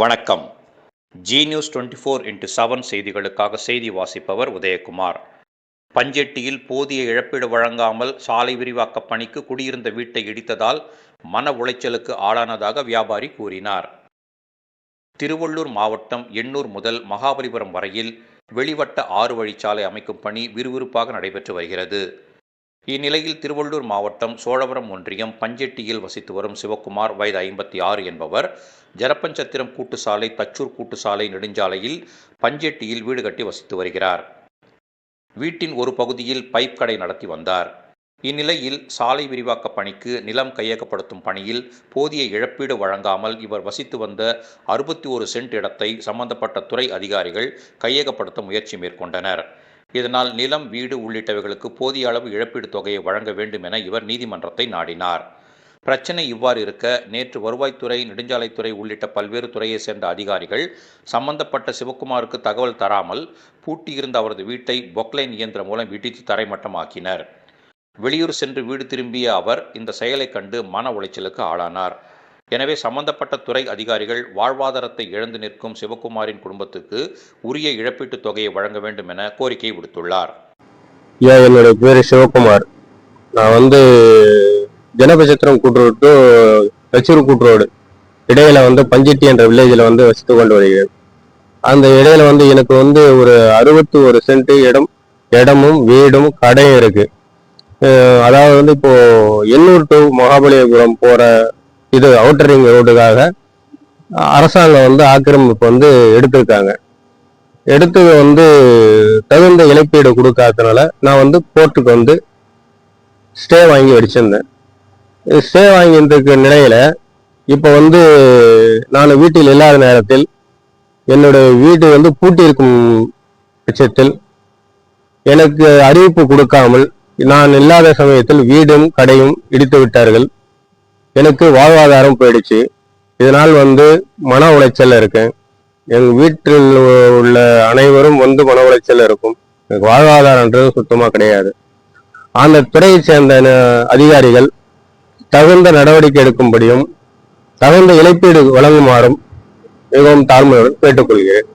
வணக்கம். Zee news twenty four into seven செய்திகளுக்காக செய்தி வாசிப்பவர் உதயகுமார். பஞ்செட்டியில் போதிய இழப்பீடு வழங்காமல் சாலை விரிவாக்க பணிக்கு குடியிருந்த வீட்டை இடித்ததால் மன உளைச்சலுக்கு ஆளானதாக வியாபாரி கூறினார். திருவள்ளூர் மாவட்டம் எண்ணூர் முதல் மகாபலிபுரம் வரையில் வெளிவட்ட ஆறு வழிச்சாலை அமைக்கும் பணி விறுவிறுப்பாக நடைபெற்று வருகிறது. இந்நிலையில் திருவள்ளூர் மாவட்டம் சோழவரம் ஒன்றியம் பஞ்செட்டியில் வசித்து வரும் சிவக்குமார் வயது ஐம்பத்தி ஆறு என்பவர் ஜலப்பஞ்சத்திரம் கூட்டுசாலை தச்சூர் கூட்டுசாலை நெடுஞ்சாலையில் பஞ்செட்டியில் வீடு கட்டி வசித்து வருகிறார். வீட்டின் ஒரு பகுதியில் பைப் கடை நடத்தி வந்தார். இந்நிலையில் சாலை விரிவாக்க பணிக்கு நிலம் கையகப்படுத்தும் பணியில் போதிய இழப்பீடு வழங்காமல் இவர் வசித்து வந்த அறுபத்தி ஒரு சென்ட் இடத்தை சம்பந்தப்பட்ட துறை அதிகாரிகள் கையகப்படுத்த முயற்சி மேற்கொண்டனர். இதனால் நிலம் வீடு உள்ளிட்டவைகளுக்கு போதிய அளவு இழப்பீடு தொகையை வழங்க வேண்டும் என இவர் நீதிமன்றத்தை நாடினார். பிரச்சனை இவ்வாறு இருக்க நேற்று வருவாய்த்துறை நெடுஞ்சாலைத்துறை உள்ளிட்ட பல்வேறு துறையைச் சேர்ந்த அதிகாரிகள் சம்பந்தப்பட்ட சிவக்குமாருக்கு தகவல் தராமல் பூட்டியிருந்த அவரது வீட்டை பொக்லைன் இயந்திரம் மூலம் இடித்து தரைமட்டமாக்கினர். வெளியூர் சென்று வீடு திரும்பிய அவர் இந்த செயலைக் கண்டு மன உளைச்சலுக்கு ஆளானார். எனவே சம்பந்தப்பட்ட துறை அதிகாரிகள் வாழ்வாதாரத்தை இழந்து நிற்கும் சிவகுமாரின் குடும்பத்துக்கு உரிய இழப்பீட்டுத் தொகையை வழங்க வேண்டும் என கோரிக்கை விடுத்துள்ளார். ஐயா என்னுடைய பேர் சிவகுமார். நான் வந்து ஜனபசத்திரம் கூட்டுரோடு டு கச்சூர் கூட்டுரோடு இடையில வந்து பஞ்செட்டி என்ற வில்லேஜில் வந்து வசித்து கொண்டு வருகிறேன். அந்த இடையில வந்து எனக்கு வந்து ஒரு அறுபத்தி ஒரு சென்ட் இடம் இடமும் வீடும் கடையும் இருக்கு. அதாவது வந்து இப்போ எண்ணூர் டு மகாபலிபுரம் போற இது அவுட்டர் ரிங் ரோடுக்காக அரசாங்கம் வந்து ஆக்கிரமிப்பு வந்து எடுத்திருக்காங்க. எடுத்து வந்து தகுந்த இழப்பீடு கொடுக்காதனால நான் வந்து கோர்ட்டுக்கு வந்து ஸ்டே வாங்கி வடிச்சிருந்தேன் ஸ்டே வாங்கியிருந்திருக்க நிலையில இப்போ வந்து நான் வீட்டில் இல்லாத நேரத்தில் என்னுடைய வீடு வந்து பூட்டியிருக்கும் பட்சத்தில் எனக்கு அறிவிப்பு கொடுக்காமல் நான் இல்லாத சமயத்தில் வீடும் கடையும் இடித்து விட்டார்கள் எனக்கு வாழ்வாதாரம் போயிடுச்சு. இதனால் வந்து மன உளைச்சல் இருக்கேன் எங்கள் வீட்டில் உள்ள அனைவரும் வந்து மன உளைச்சல் இருக்கும். எனக்கு வாழ்வாதாரன்றது சுத்தமாக கிடையாது. அந்த துறையை சேர்ந்த அதிகாரிகள் தகுந்த நடவடிக்கை எடுக்கும்படியும் தகுந்த இழப்பீடு வழங்குமாறும் மிகவும் தாழ்மையுடன் கேட்டுக்கொள்கிறேன்.